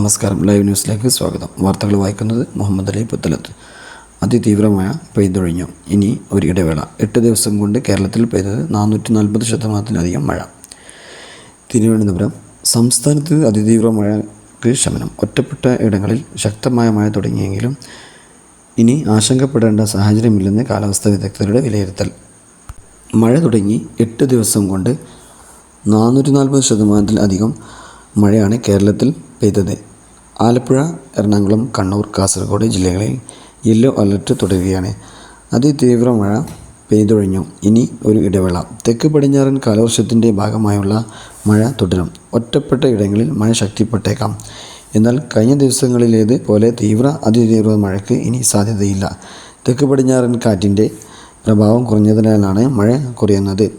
നമസ്കാരം. ലൈവ് ന്യൂസിലേക്ക് സ്വാഗതം. വാർത്തകൾ വായിക്കുന്നത് മുഹമ്മദ് അലി പുത്തലത്ത്. അതിതീവ്രമായ പെയ്തൊഴിഞ്ഞു. ഇനി ഒരു ഇടവേള. എട്ട് ദിവസം കൊണ്ട് കേരളത്തിൽ പെയ്തത് നാനൂറ്റി നാൽപ്പത് ശതമാനത്തിലധികം മഴ. തിരുവനന്തപുരം സംസ്ഥാനത്ത് അതിതീവ്ര മഴയ്ക്ക് ശമനം. ഒറ്റപ്പെട്ട ഇടങ്ങളിൽ ശക്തമായ മഴ തുടങ്ങിയെങ്കിലും ഇനി ആശങ്കപ്പെടേണ്ട സാഹചര്യമില്ലെന്ന് കാലാവസ്ഥാ വിദഗ്ധരുടെ വിലയിരുത്തൽ. മഴ തുടങ്ങി എട്ട് ദിവസം കൊണ്ട് നാനൂറ്റി നാൽപ്പത് ശതമാനത്തിലധികം മഴയാണ് കേരളത്തിൽ പെയ്തത്. ആലപ്പുഴ എറണാകുളം കണ്ണൂർ കാസർഗോഡ് ജില്ലകളിൽ യെല്ലോ അലർട്ട് തുടരുകയാണ്. അതിതീവ്ര മഴ പെയ്തൊഴിഞ്ഞു. ഇനി ഒരു ഇടവേള. തെക്ക് പടിഞ്ഞാറൻ കാലവർഷത്തിന്റെ ഭാഗമായുള്ള മഴ തുടരും. ഒറ്റപ്പെട്ട ഇടങ്ങളിൽ മഴ ശക്തിപ്പെട്ടേക്കാം. എന്നാൽ കഴിഞ്ഞ ദിവസങ്ങളിലേത് പോലെ തീവ്ര അതിതീവ്ര മഴയ്ക്ക് ഇനി സാധ്യതയില്ല. തെക്ക് പടിഞ്ഞാറൻ കാറ്റിന്റെ പ്രഭാവം കുറഞ്ഞതിനാലാണ് മഴ കുറയുന്നത്.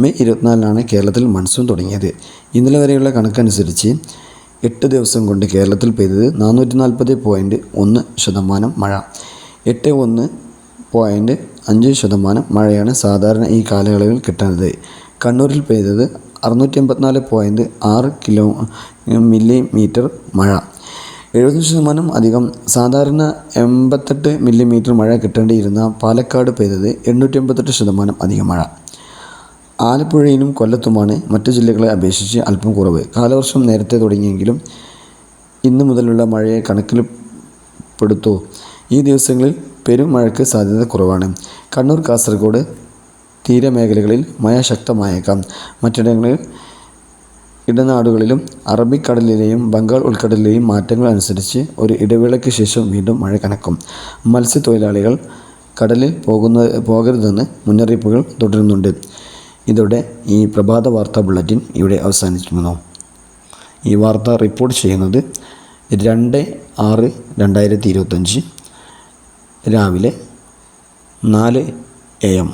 മെയ് ഇരുപത്തിനാലിനാണ് കേരളത്തിൽ മൺസൂൺ തുടങ്ങിയത്. ഇന്നലെ വരെയുള്ള കണക്കനുസരിച്ച് എട്ട് ദിവസം കൊണ്ട് കേരളത്തിൽ പെയ്തത് നാനൂറ്റി നാൽപ്പത് പോയിന്റ് ഒന്ന് ശതമാനം മഴ. എട്ട് ഒന്ന് പോയിന്റ് അഞ്ച് ശതമാനം മഴയാണ് സാധാരണ ഈ കാലയളവിൽ കിട്ടുന്നത് കണ്ണൂരിൽ പെയ്തത് അറുന്നൂറ്റി എൺപത്തിനാല് പോയിന്റ് ആറ് കിലോ മില്ലിമീറ്റർ മഴ. എഴുപത് ശതമാനം അധികം സാധാരണ എൺപത്തെട്ട് മില്ലിമീറ്റർ മഴ കിട്ടേണ്ടിയിരുന്ന പാലക്കാട് പെയ്തത് എണ്ണൂറ്റി എൺപത്തെട്ട് ശതമാനം അധികം മഴ. ആലപ്പുഴയിലും കൊല്ലത്തുമാണ് മറ്റു ജില്ലകളെ അപേക്ഷിച്ച് അല്പം കുറവ്. കാലവർഷം നേരത്തെ തുടങ്ങിയെങ്കിലും ഇന്നു മുതലുള്ള മഴയെ കണക്കിൽപ്പെടുത്തോ. ഈ ദിവസങ്ങളിൽ പെരും മഴയ്ക്ക് സാധ്യത കുറവാണ്. കണ്ണൂർ കാസർഗോഡ് തീരമേഖലകളിൽ മഴ ശക്തമായേക്കാം. മറ്റിടങ്ങളിൽ ഇടനാടുകളിലും അറബിക്കടലിലെയും ബംഗാൾ ഉൾക്കടലിലെയും മാറ്റങ്ങൾ അനുസരിച്ച് ഒരു ഇടവേളയ്ക്ക് ശേഷം വീണ്ടും മഴ കനക്കും. മത്സ്യത്തൊഴിലാളികൾ കടലിൽ പോകുന്ന പോകരുതെന്ന് മുന്നറിയിപ്പുകൾ തുടരുന്നുണ്ട്. ഇതോടെ ഈ പ്രഭാത വാർത്താ ബുള്ളറ്റിൻ ഇവിടെ അവസാനിക്കുന്നു. ഈ വാർത്ത റിപ്പോർട്ട് ചെയ്യുന്നത് രണ്ട് ആറ് രണ്ടായിരത്തി ഇരുപത്തഞ്ച് രാവിലെ നാല് എ എം.